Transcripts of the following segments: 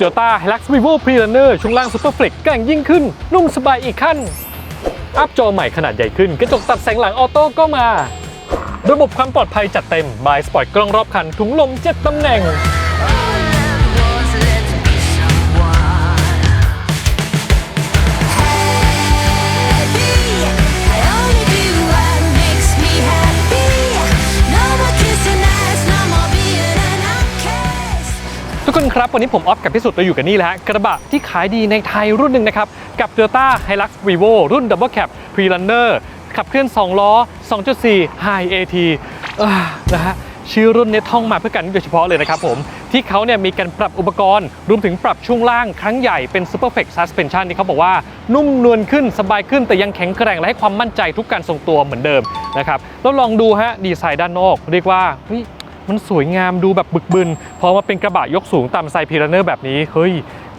Toyota Hilux Vivo Pre-Runner ช่วงล่าง Super Flex แกร่งยิ่งขึ้น นุ่มสบายอีกขั้น อัพจอใหม่ขนาดใหญ่ขึ้น กระจกตัดแสงหลังออโต้ก็มา ระบบความปลอดภัยจัดเต็ม บายสปอร์ตกล้องรอบคันถุงลม 7 ตำแหน่ง ครับ วันนี้ผมออฟกับพิสุทธิ์เราอยู่กันนี่แหละฮะกระบะที่ขายดีในไทยรุ่นหนึ่งนะครับ กับ Toyota Hilux Vivo รุ่น Double Cab Pre-Runner ขับเคลื่อน 2 ล้อ 2.4 High AT เอ้อนะฮะชื่อรุ่นเนี้ท่องมาเพื่อกันโดยเฉพาะเลยนะครับผมที่เขาเนี่ยมีการปรับอุปกรณ์ รวมถึงปรับช่วงล่างครั้งใหญ่เป็น Super Flex Suspension ที่เขาบอกว่านุ่มนวลขึ้นสบายขึ้นแต่ยังแข็งแกร่งและให้ความมั่นใจทุกการทรงตัวเหมือนเดิมนะครับแล้วลองดูฮะดีไซน์ด้านนอก เรียกว่า มันสวยงามดูแบบบึกบึนพอมาเป็นกระบะยกสูงตามไซพีรันเนอร์แบบนี้เฮ้ย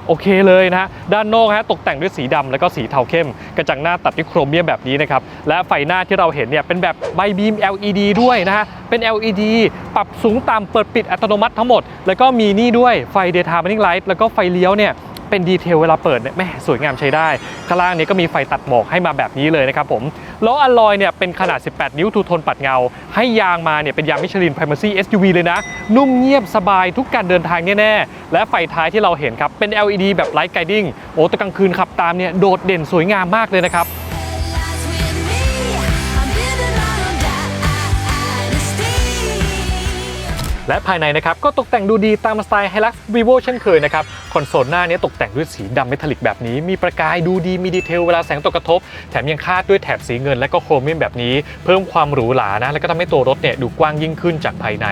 โอเคเลยนะฮะด้านนอกฮะตกแต่งด้วยสีดำแล้วก็สีเทาเข้ม กระจังหน้าตัดด้วยโครเมียมแบบนี้นะครับและไฟหน้าที่เราเห็นเนี่ยเป็นแบบใบบีม LED ด้วยนะฮะเป็น LED ปรับสูงต่ำเปิดปิดอัตโนมัติทั้งหมด แล้วก็มีนี่ด้วยไฟ daytime running light แล้วก็ไฟเลี้ยวเนี่ยเป็นดีเทลเวลาเปิดเนี่ยแม่สวยงามใช้ได้ ข้างล่างนี้ก็มีไฟตัดหมอกให้มาแบบนี้เลยนะครับผม ล้ออะลลอยเนี่ยเป็นขนาด 18 นิ้วทูโทนปัดเงา ให้ยางมาเนี่ยเป็นยางมิชลิน Primacy SUV เลยนะ นุ่มเงียบสบายทุกการเดินทางแน่ๆ และไฟท้ายที่เราเห็นครับ เป็น LED แบบไลท์ไกดิ้งโอ้ตะกลางคืนขับตามเนี่ยโดดเด่นสวยงามมากเลยนะครับ และภายในนะครับก็ตกแต่งดูดีตามสไตล์ Hilux Vivo เช่นเคยนะครับคอนโซลหน้าเนี้ตกแต่งด้วยสีดำเมทัลลิกแบบนี้ มีประกายดูดีมีดีเทลเวลาแสงตกกระทบ แถมยังคาดด้วยแถบสีเงินและก็โครเมียมแบบนี้ เพิ่มความหรูหรานะ แล้วก็ทำให้ตัวรถเนี่ยดูกว้างยิ่งขึ้นจากภายใน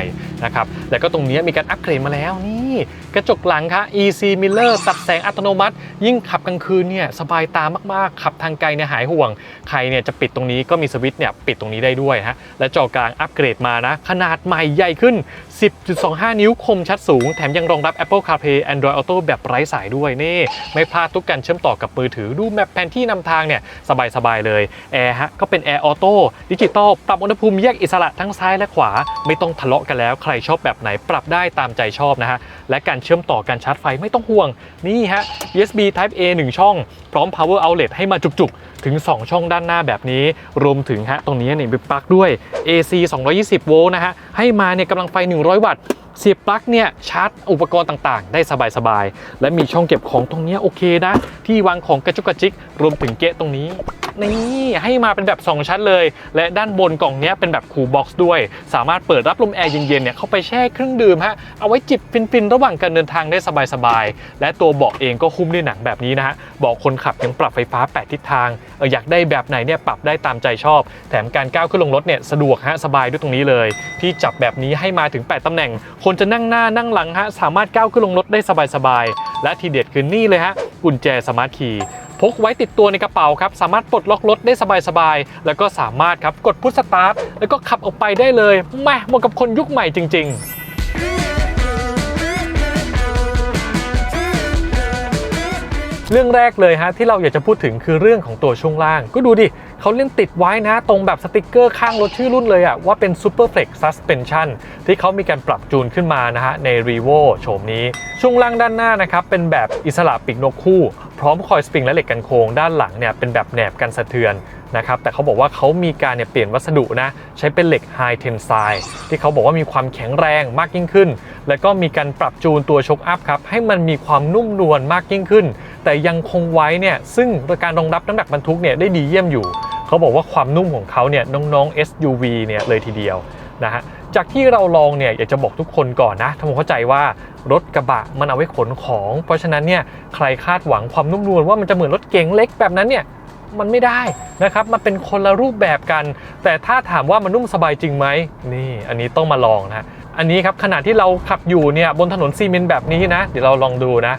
นะครับแล้วก็ตรงนี้มีการอัปเกรดมาแล้วนี่กระจกหลังค่ะ EC Miller ตัดแสงอัตโนมัติ ยิ่งขับกลางคืนเนี่ยสบายตามากๆ ขับทางไกลเนี่ยหายห่วง ใครเนี่ยจะปิดตรงนี้ก็มีสวิตช์เนี่ยปิดตรงนี้ได้ด้วยฮะและจอกลางอัปเกรดมานะ ขนาดใหม่ใหญ่ขึ้น 10.25 นิ้วคมชัดสูง แถมยังรองรับ Apple CarPlay Android Auto แบบไร้สายด้วยนี่ ไม่พลาดทุกการเชื่อมต่อกับมือถือ ดูแมปแผนที่นำทางเนี่ย สบาย ๆ เลยแอร์ฮะก็เป็นแอร์ออโต้ดิจิตอลปรับอุณหภูมิแยกอิสระทั้งซ้ายและขวา ไม่ต้องทะเลาะกันแล้ว ใครชอบแบบไหนปรับได้ตามใจชอบนะฮะ และการเชื่อมต่อการชาร์จไฟไม่ต้องห่วงนี่ฮะ USB Type A 1 ช่อง พร้อม Power Outlet ให้มาจุกๆ ถึง 2 ช่องด้านหน้าแบบนี้ รวมถึงฮะตรงนี้เนี่ยมีปลั๊กด้วย AC 220 โวลต์นะฮะให้มาเนี่ยกำลังไฟ 100 วัตต์เสียบปลั๊กเนี่ยชาร์จอุปกรณ์ต่างๆ ได้สบายๆ และมีช่องเก็บของตรงนี้โอเคนะ ที่วางของกระจุกกระจิก รวมถึงเกะตรงนี้ นี่ให้มาเป็นแบบ 2 ชั้นเลย และด้านบนกล่องนี้เป็นแบบคูลบ็อกซ์ด้วย สามารถเปิดรับลมแอร์เย็นๆเนี่ยเข้าไปแช่เครื่องดื่มฮะเอาไว้จิบฟินๆ ระหว่างการเดินทางได้สบายๆ และตัวเบาะเองก็หุ้มด้วยหนังแบบนี้นะฮะเบาะคนขับยังปรับไฟฟ้า 8 ทิศทางเอออยากได้แบบไหนเนี่ยปรับได้ตามใจชอบ แถมการก้าวขึ้นลงรถเนี่ยสะดวกฮะสบายด้วยตรงนี้เลย ที่จับแบบนี้ให้มาถึง 8ตำแหน่ง คนจะนั่งหน้านั่งหลังฮะสามารถก้าวขึ้นลงรถได้สบายๆและทีเด็ดคือนี่เลยฮะกุญแจสมาร์ทคีย์ พกไว้ติดตัวในกระเป๋าครับสามารถปลดล็อกรถได้สบายๆ แล้วก็สามารถครับกดพุชสตาร์ทแล้วก็ขับออกไปได้เลยแม่เหมาะกับคนยุคใหม่จริง ๆเรื่องแรกเลยฮะที่เราอยากจะพูดถึงคือเรื่องของตัวช่วงล่าง ก็ดูดิเขาเล่นติดไว้นะ ตรงแบบสติกเกอร์ข้างรถชื่อรุ่นเลยอะว่าเป็น Super Flex Suspension ที่เขามีการปรับจูนขึ้นมานะฮะใน r e v o โฉมนี้ ช่วงล่างด้านหน้านะครับ เป็นแบบอิสระปีกนกคู่ พร้อมคอยสปริงและเหล็กกันโค้งด้านหลังเนี่ยเป็นแบบแหนบกันสะเทือนนะครับแต่เขาบอกว่าเขามีการเนี่ยเปลี่ยนวัสดุนะใช้เป็นเหล็ก High Tensile ที่เขาบอกว่ามีความแข็งแรงมากยิ่งขึ้น แล้วก็มีการปรับจูนตัวช็อคอัพครับให้มันมีความนุ่มนวลมากยิ่งขึ้น แต่ยังคงไว้เนี่ยซึ่งการรองรับน้ำหนักบรรทุกเนี่ยได้ดีเยี่ยมอยู่ เขาบอกว่าความนุ่มของเขาเนี่ยน้องๆ SUV เนี่ยเลยทีเดียวนะฮะ จากที่เราลองเนี่ยอยากจะบอกทุกคนก่อนนะทำความเข้าใจว่ารถกระบะมันเอาไว้ขนของ เพราะฉะนั้นเนี่ยใครคาดหวังความนุ่มนวลว่ามันจะเหมือนรถเก๋งเล็กแบบนั้นเนี่ยมันไม่ได้นะครับ มันเป็นคนละรูปแบบกัน แต่ถ้าถามว่ามันนุ่มสบายจริงไหมนี่อันนี้ต้องมาลองนะอันนี้ครับขณะที่เราขับอยู่เนี่ยบนถนนซีเมนต์แบบนี้นะ เดี๋ยวเราลองดูนะ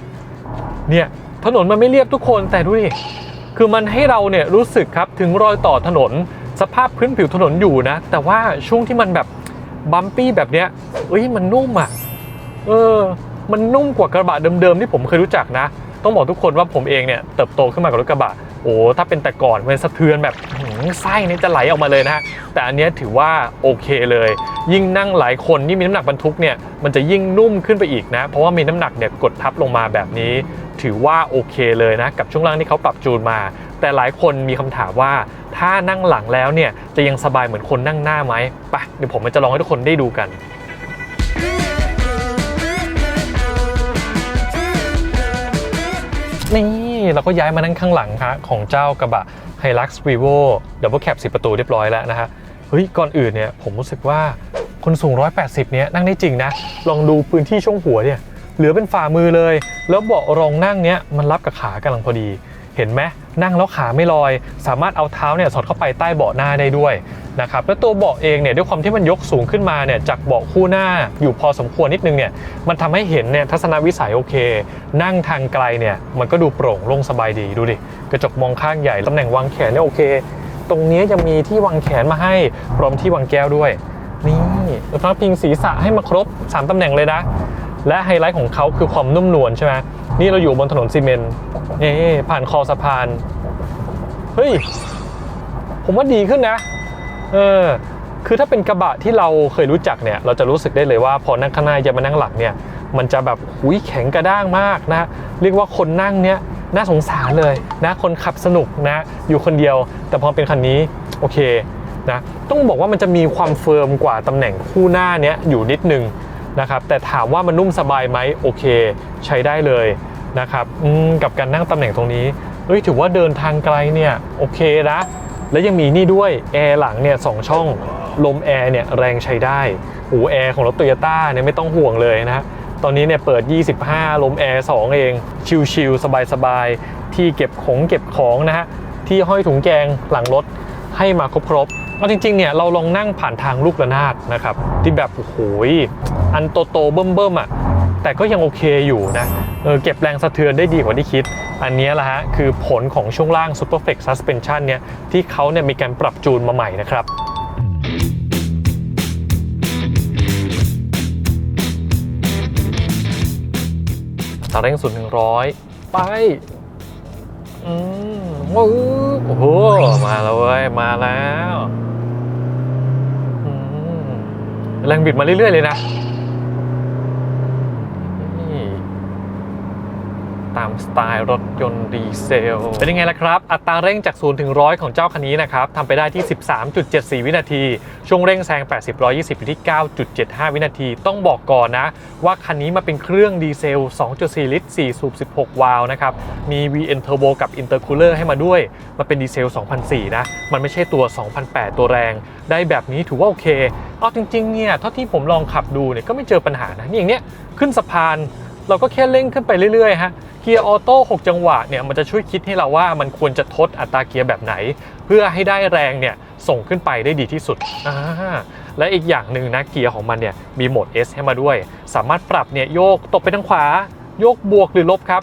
เนี่ยถนนมันไม่เรียบทุกคนแต่ดูดิคือมันให้เราเนี่ยรู้สึกครับถึงรอยต่อถนน สภาพพื้นผิวถนนอยู่นะ แต่ว่าช่วงที่มันแบบ บัมปี้แบบเนี้ยเอ้ยมันนุ่มอะเออ มันนุ่มกว่ากระบะเดิมๆที่ผมเคยรู้จักนะ ต้องบอกทุกคนว่าผมเองเนี่ยเติบโตขึ้นมากับรถกระบะ โอ้ถ้าเป็นแต่ก่อนมันสะเทือนแบบไส้เนี่ยจะไหลออกมาเลยนะฮะแต่อันนี้ถือว่าโอเคเลย ยิ่งนั่งหลายคนที่มีน้ำหนักบรรทุกเนี่ยมันจะยิ่งนุ่มขึ้นไปอีกนะ เพราะว่ามีน้ำหนักเนี่ยกดทับลงมาแบบนี้ ถือว่าโอเคเลยนะกับช่วงล่างที่เขาปรับจูนมา แต่หลายคนมีคำถามว่าถ้านั่งหลังแล้วเนี่ยจะยังสบายเหมือนคนนั่งหน้าไหมไปเดี๋ยวผมจะลองให้ทุกคนได้ดูกันนี่ เราก็ย้ายมานั่งข้างหลังฮะของเจ้ากระบะ Hilux Vivo Double Cab 10 ประตูเรียบร้อยแล้วนะฮะเฮ้ยก่อนอื่นเนี่ยผมรู้สึกว่าคนสูง 180 เนี่ยนั่งได้จริงนะ ลองดูพื้นที่ช่วงหัวเนี่ยเหลือเป็นฝ่ามือเลย แล้วเบาะรองนั่งเนี้ยมันรับกับขากำลังพอดี เห็นไหมนั่งแล้วขาไม่ลอย สามารถเอาเท้าเนี่ยสอดเข้าไปใต้เบาะหน้าได้ด้วย นะครับแล้วตัวเบาะเองเนี่ยด้วยความที่มันยกสูงขึ้นมาเนี่ยจากเบาะคู่หน้าอยู่พอสมควรนิดนึงเนี่ยมันทำให้เห็นเนี่ยทัศนวิสัยโอเค นั่งทางไกลเนี่ยมันก็ดูโปร่งโล่งสบายดีดูดิกระจกมองข้างใหญ่ตำแหน่งวางแขนเนี่ยโอเค ตรงนี้ยังมีที่วางแขนมาให้พร้อมที่วางแก้วด้วย นี่พระพิงศีรษะให้มาครบ 3ตำแหน่งเลยนะ และไฮไลท์ของเขาคือความนุ่มนวลใช่ไหมนี่เราอยู่บนถนนซีเมนต์นี่ผ่านคอสะพานเฮ้ยผมว่าดีขึ้นนะ เออคือถ้าเป็นกระบะที่เราเคยรู้จักเนี่ยเราจะรู้สึกได้เลยว่าพอนั่งข้างหน้าจะมานั่งหลังเนี่ยมันจะแบบหุยแข็งกระด้างมากนะเรียกว่าคนนั่งเนี่ยน่าสงสารเลยนะคนขับสนุกนะอยู่คนเดียว แต่พอเป็นคันนี้โอเคนะต้องบอกว่ามันจะมีความเฟิร์มกว่าตำแหน่งคู่หน้าเนี้ยอยู่นิดนึงนะครับแต่ถามว่ามันนุ่มสบายไหมโอเค ใช้ได้เลยนะครับกับการนั่งตำแหน่งตรงนี้เฮ้ยถือว่าเดินทางไกลเนี่ยโอเคนะ แล้วยังมีนี่ด้วยแอร์หลังเนี่ยสองช่องลมแอร์เนี่ยแรงใช้ได้หูแอร์ของรถโตโยต้าเนี่ยไม่ต้องห่วงเลยนะฮะตอนนี้เนี่ยเปิด 25 ลมแอร์ 2 เอง ชิลๆสบายๆ ที่เก็บของเก็บของนะฮะ ที่ห้อยถุงแกงหลังรถให้มาครบๆเอาจริงๆ เนี่ยเราลองนั่งผ่านทางลูกระนาดนะครับ ที่แบบโอ้โหอันโตๆเบิ่มๆอะ แต่ก็ยังโอเคอยู่นะ เออเก็บแรงสะเทือนได้ดีกว่าที่คิด อันนี้แหละฮะ คือผลของช่วงล่าง Super Flex Suspension เนี่ยที่เขาเนี่ยมีการปรับจูนมาใหม่นะครับตาเร่งศูนย์ถึงร้อยไป อืมวืบโอ้โห มาแล้วเว้ย มาแล้วแรงบิดมาเรื่อย ๆ เลยนะ นี่ตาม สไตล์รถยนต์ดีเซล เป็นยังไงล่ะครับ อัตราเร่งจาก 0 ถึง 100 ของเจ้าคันนี้นะครับทำไปได้ที่ 13.74 วินาที ช่วงเร่งแซง 80 120 อยู่ที่ 9.75 วินาที ต้องบอกก่อนนะ ว่าคันนี้มาเป็นเครื่องดีเซล 2.4 ลิตร 4 สูบ 16 วาล์วนะครับ มี VN Turbo กับ Intercooler ให้มาด้วยมาเป็นดีเซล 2004 นะ มันไม่ใช่ตัว 2008 ตัวแรง ได้แบบนี้ถือว่าโอเค เอาจริงๆ เนี่ย เท่าที่ผมลองขับดูเนี่ย ก็ไม่เจอปัญหานะ นี่อย่างเนี้ย ขึ้นสะพาน เราก็แค่เร่งขึ้นไปเรื่อยๆฮะเกียร์ออโต้6จังหวะเนี่ยมันจะช่วยคิดให้เราว่ามันควรจะทดอัตราเกียร์แบบไหน เพื่อให้ได้แรงเนี่ยส่งขึ้นไปได้ดีที่สุดอ่าและอีกอย่างหนึ่งนะเกียร์ของมันเนี่ยมีโหมด S ให้มาด้วย สามารถปรับเนี่ยโยกตกไปทางขวา โยกบวกหรือลบครับ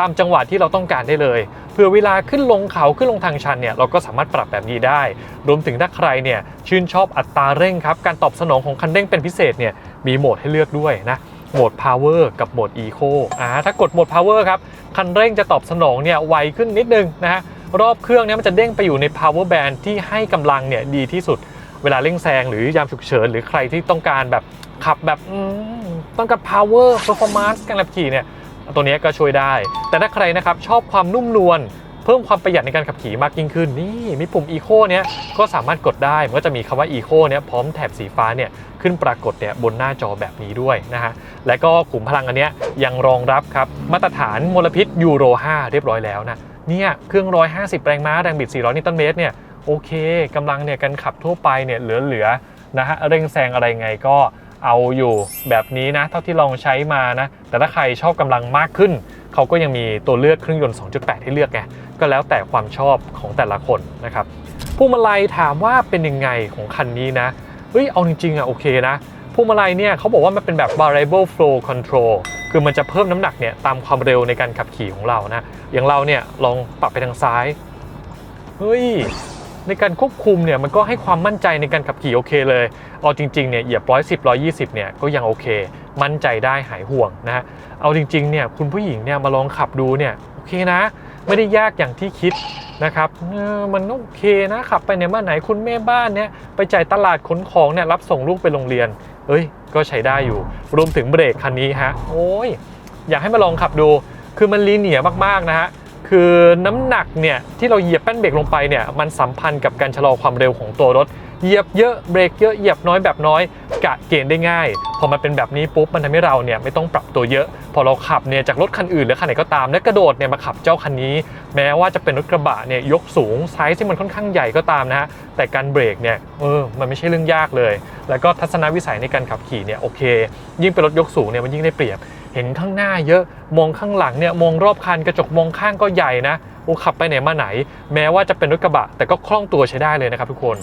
ตามจังหวะที่เราต้องการได้เลยเพื่อเวลาขึ้นลงเขาขึ้นลงทางชันเนี่ยเราก็สามารถปรับแบบนี้ได้ รวมถึงถ้าใครเนี่ยชื่นชอบอัตราเร่งครับการตอบสนองของคันเร่งเป็นพิเศษเนี่ยมีโหมดให้เลือกด้วยนะ โหมด Power กับโหมด Eco อ่าถ้ากดโหมด Power ครับ คันเร่งจะตอบสนองเนี่ยไวขึ้นนิดนึงนะฮะรอบเครื่องเนี่ยมันจะเด้งไปอยู่ใน Power Band ที่ให้กำลังเนี่ยดีที่สุด เวลาเร่งแซงหรือยามฉุกเฉิน หรือใครที่ต้องการแบบขับแบบต้องการ Power Performance การขับขี่เนี่ยตัวนี้ก็ช่วยได้ แต่ถ้าใครนะครับชอบความนุ่มนวล เพิ่มความประหยัดในการขับขี่มากยิ่งขึ้นนี่มีปุ่ม Eco เนี้ยก็สามารถกดได้มันก็จะมีคำว่า Eco เนี้ยพร้อมแถบสีฟ้าเนี่ยขึ้นปรากฏเนี่ยบนหน้าจอแบบนี้ด้วยนะฮะและก็ขุมพลังอันเนี้ยยังรองรับครับมาตรฐานมลพิษยูโร 5 เรียบร้อยแล้วนะเนี่ยเครื่อง 150 แรงม้าแรงบิด 400 นิวตันเมตรเนี่ยโอเคกำลังเนี่ยการขับทั่วไปเนี่ยเหลือๆนะฮะเร่งแซงอะไรไงก็ เอาอยู่แบบนี้นะ เท่าที่ลองใช้มานะ แต่ถ้าใครชอบกำลังมากขึ้น เขาก็ยังมีตัวเลือกเครื่องยนต์ 2.8 ให้เลือกไงก็แล้วแต่ความชอบของแต่ละคนนะครับพวงมาลัยถามว่าเป็นยังไงของคันนี้นะเฮ้ยเอาจริงๆอะโอเคนะพวงมาลัยเนี่ยเขาบอกว่ามันเป็นแบบ variable flow control คือมันจะเพิ่มน้ำหนักเนี่ยตามความเร็วในการขับขี่ของเรานะ อย่างเราเนี่ยลองปรับไปทางซ้าย เฮ้ย ในการควบคุมเนี่ยมันก็ให้ความมั่นใจในการขับขี่โอเคเลยเอาจริงๆเนี่ยเหยียบร้อยสิบร้อยยี่สิบเนี่ยก็ยังโอเค มั่นใจได้หายห่วงนะฮะเอาจริงๆเนี่ยคุณผู้หญิงเนี่ยมาลองขับดูเนี่ยโอเคนะ ไม่ได้ยากอย่างที่คิดนะครับมันโอเคนะขับไปไหนมาไหนคุณแม่บ้านเนี่ยไปจ่ายตลาดขนของเนี่ยรับส่งลูกไปโรงเรียน เอ้ย ก็ใช้ได้อยู่ รวมถึงเบรกคันนี้ฮะโอ้ยอยากให้มาลองขับดูคือมันลีเนียมากๆนะฮะ คือน้ำหนักเนี่ยที่เราเหยียบแป้นเบรกลงไปเนี่ยมันสัมพันธ์กับการชะลอความเร็วของตัวรถ เหยียบเยอะเบรกเยอะเหยียบน้อยแบบน้อยกะเกณฑ์ได้ง่าย พอมันเป็นแบบนี้ปุ๊บมันทำให้เราเนี่ยไม่ต้องปรับตัวเยอะ พอเราขับเนี่ยจากรถคันอื่นหรือคันไหนก็ตามแล้วกระโดดเนี่ยมาขับเจ้าคันนี้ แม้ว่าจะเป็นรถกระบะเนี่ยยกสูงไซส์ที่มันค่อนข้างใหญ่ก็ตามนะฮะแต่การเบรกเนี่ยเออมันไม่ใช่เรื่องยากเลย แล้วก็ทัศนวิสัยในการขับขี่เนี่ยโอเค ยิ่งเป็นรถยกสูงเนี่ยมันยิ่งได้เปรียบ เห็นข้างหน้าเยอะมองข้างหลังเนี่ยมองรอบคันกระจกมองข้างก็ใหญ่นะโอ้ขับไปไหนมาไหน แม้ว่าจะเป็นรถกระบะ แต่ก็คล่องตัวใช้ได้เลยนะครับทุกคน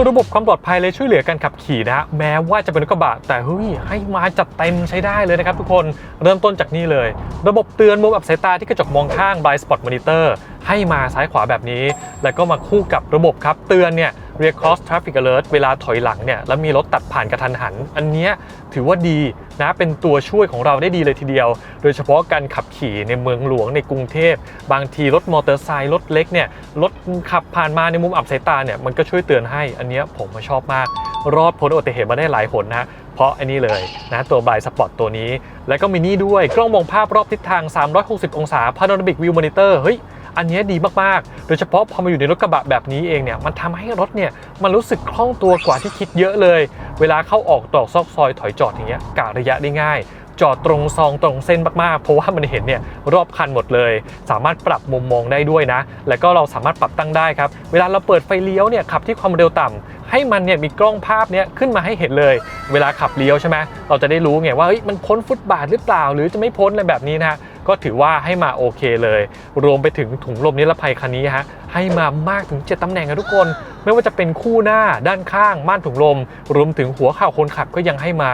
ส่วนระบบความปลอดภัยและช่วยเหลือการขับขี่นะฮะแม้ว่าจะเป็นรถกระบะแต่เฮ้ยให้มาจัดเต็มใช้ได้เลยนะครับทุกคนเริ่มต้นจากนี่เลย ระบบเตือนมุมอับสายตาที่กระจกมองข้าง Blind Spot Monitor ให้มาซ้ายขวาแบบนี้ แล้วก็มาคู่กับระบบครับเตือนเนี่ย Rear Cross Traffic Alert เวลาถอยหลังเนี่ยแล้วมีรถตัดผ่านกระทันหัน อันเนี้ยถือว่าดีนะเป็นตัวช่วยของเราได้ดีเลยทีเดียว โดยเฉพาะการขับขี่ในเมืองหลวงในกรุงเทพ บางทีรถมอเตอร์ไซค์รถเล็กเนี่ยรถขับผ่านมาในมุมอับสายตาเนี่ยมันก็ช่วยเตือนให้อันเนี้ยผมชอบมาก รอดพ้นอุบัติเหตุมาได้หลายหนนะเพราะอันนี้เลยนะตัวบายสปอร์ตตัวนี้ แล้วก็มีนี่ด้วย กล้องมองภาพรอบทิศทาง 360 องศา Panoramic View Monitor เฮ้ย อันนี้ดีมากๆ โดยเฉพาะพอมาอยู่ในรถกระบะแบบนี้เองเนี่ยมันทำให้รถเนี่ยมันรู้สึกคล่องตัวกว่าที่คิดเยอะเลย เวลาเข้าออกตรอกซอกซอยถอยจอดอย่างเงี้ยกะระยะได้ง่ายจอดตรงซองตรงเส้นมากๆ เพราะว่ามันเห็นเนี่ยรอบคันหมดเลย สามารถปรับมุมมองได้ด้วยนะ แล้วก็เราสามารถปรับตั้งได้ครับ เวลาเราเปิดไฟเลี้ยวเนี่ยขับที่ความเร็วต่ำให้มันเนี่ยมีกล้องภาพเนี่ยขึ้นมาให้เห็นเลย เวลาขับเลี้ยวใช่ไหมเราจะได้รู้ไงว่าเฮ้ยมันพ้นฟุตบาทหรือเปล่า หรือจะไม่พ้นอะไรแบบนี้นะฮะ ก็ถือว่าให้มาโอเคเลย รวมไปถึงถุงลมนิรภัยคันนี้ฮะให้มามากถึง 7ตำแหน่งนะทุกคน ไม่ว่าจะเป็นคู่หน้าด้านข้างม่านถุงลม รวมถึงหัวเข่าคนขับก็ยังให้มา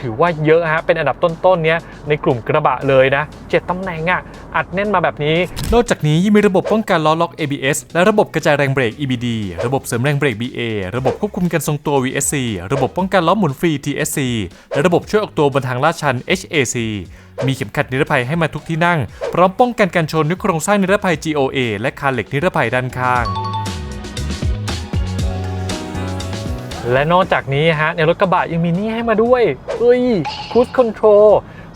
ถือว่าเยอะฮะ เป็นอันดับต้นๆเนี้ยในกลุ่มกระบะเลยนะ7ตำแหน่งอะอัดแน่นมาแบบนี้ นอกจากนี้ยังมีระบบป้องกันล้อล็อก ABS และระบบกระจายแรงเบรก EBD ระบบเสริมแรงเบรก BA ระบบควบคุมการทรงตัว VSC ระบบป้องกันล้อหมุนฟรี TSC และระบบช่วยออกตัวบนทางลาดชัน HAC มีเข็มขัดนิรภัยให้มาทุกที่นั่ง พร้อมป้องกันการชนด้วยโครงสร้างนิรภัย GOA และคานเหล็กนิรภัยด้านข้าง และนอกจากนี้ฮะในรถกระบะยังมีนี่ให้มาด้วยเอ้ย Cruise Control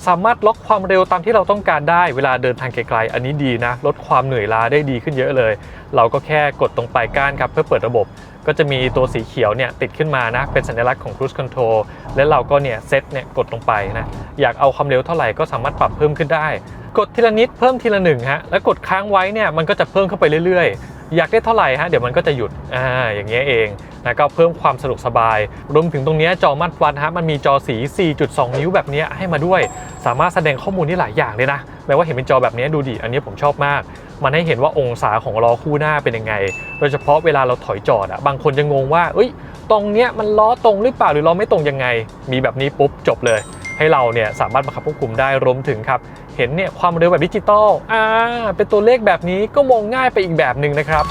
สามารถล็อกความเร็วตามที่เราต้องการได้เวลาเดินทางไกลๆ อันนี้ดีนะ ลดความเหนื่อยล้าได้ดีขึ้นเยอะเลย เราก็แค่กดตรงปลายก้านครับเพื่อเปิดระบบ ก็จะมีตัวสีเขียวเนี่ยติดขึ้นมานะ เป็นสัญลักษณ์ของ Cruise Control และเราก็เนี่ยเซตเนี่ยกดลงไปนะ อยากเอาความเร็วเท่าไหร่ก็สามารถปรับเพิ่มขึ้นได้ กดทีละนิดเพิ่มทีละหนึ่งฮะ แล้วกดค้างไว้เนี่ยมันก็จะเพิ่มเข้าไปเรื่อยๆ อยากได้เท่าไหร่ฮะเดี๋ยวมันก็จะหยุดอ่าอย่างเงี้ยเองนะก็เพิ่มความสะดวกสบาย รวมถึงตรงนี้จอมัดวัดฮะมันมีจอสี 4.2 นิ้วแบบนี้ให้มาด้วย สามารถแสดงข้อมูลได้หลายอย่างเลยนะแม้ว่าเห็นเป็นจอแบบนี้ดูดิอันนี้ผมชอบมาก มันให้เห็นว่าองศาของล้อคู่หน้าเป็นยังไง โดยเฉพาะเวลาเราถอยจอดอะบางคนจะงงว่าเอ้ยตรงเนี้ยมันล้อตรงหรือเปล่าหรือล้อไม่ตรงยังไง มีแบบนี้ปุ๊บจบเลย ให้เราเนี่ยสามารถบังคับควบคุมได้รวมถึงครับเห็นเนี่ยความเร็วแบบดิจิตอลอ่าเป็นตัวเลขแบบนี้ก็มองง่ายไปอีกแบบหนึ่งนะครับ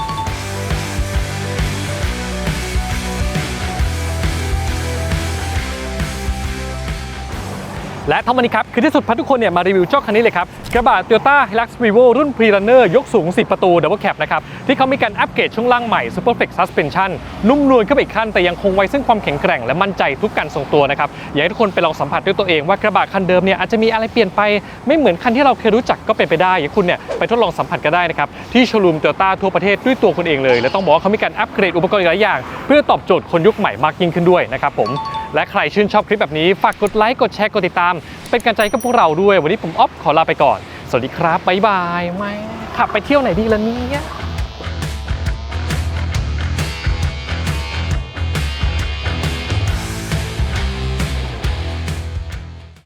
และทั้งหมดนี้ครับ คือที่สุดพาทุกคนเนี่ยมารีวิวเจ้าคันนี้เลยครับ กระบะ Toyota Hilux Revo รุ่น Pre-Runner ยกสูง 10 ประตู Double Cab นะครับ ที่เขามีการอัปเกรดช่วงล่างใหม่ Super Flex Suspension นุ่มนวลขึ้นไปอีกขั้น แต่ยังคงไว้ซึ่งความแข็งแกร่งและมั่นใจทุกการทรงตัวนะครับ อยากให้ทุกคนไปลองสัมผัสด้วยตัวเองว่ากระบะคันเดิมเนี่ยอาจจะมีอะไรเปลี่ยนไปไม่เหมือนคันที่เราเคยรู้จักก็เป็นไปได้อยากให้คุณเนี่ยไปทดลองสัมผัสก็ได้นะครับที่โชว์รูม Toyota ทั่วประเทศด้วยตัวคุณเองเลยและต้องบอกว่าเขามีการอัปเกรดอุปกรณ์หลายอย่าง เพื่อตอบโจทย์คนยุคใหม่มากยิ่งขึ้นด้วยนะครับผมและใครชื่นชอบคลิปแบบนี้ฝากกดไลค์กดแชร์กดติดตาม เป็นกำลังใจกับพวกเราด้วย วันนี้ผมออฟขอลาไปก่อน สวัสดีครับบ๊ายบายไม่ขับไปเที่ยวไหนดีล่ะเนี่ย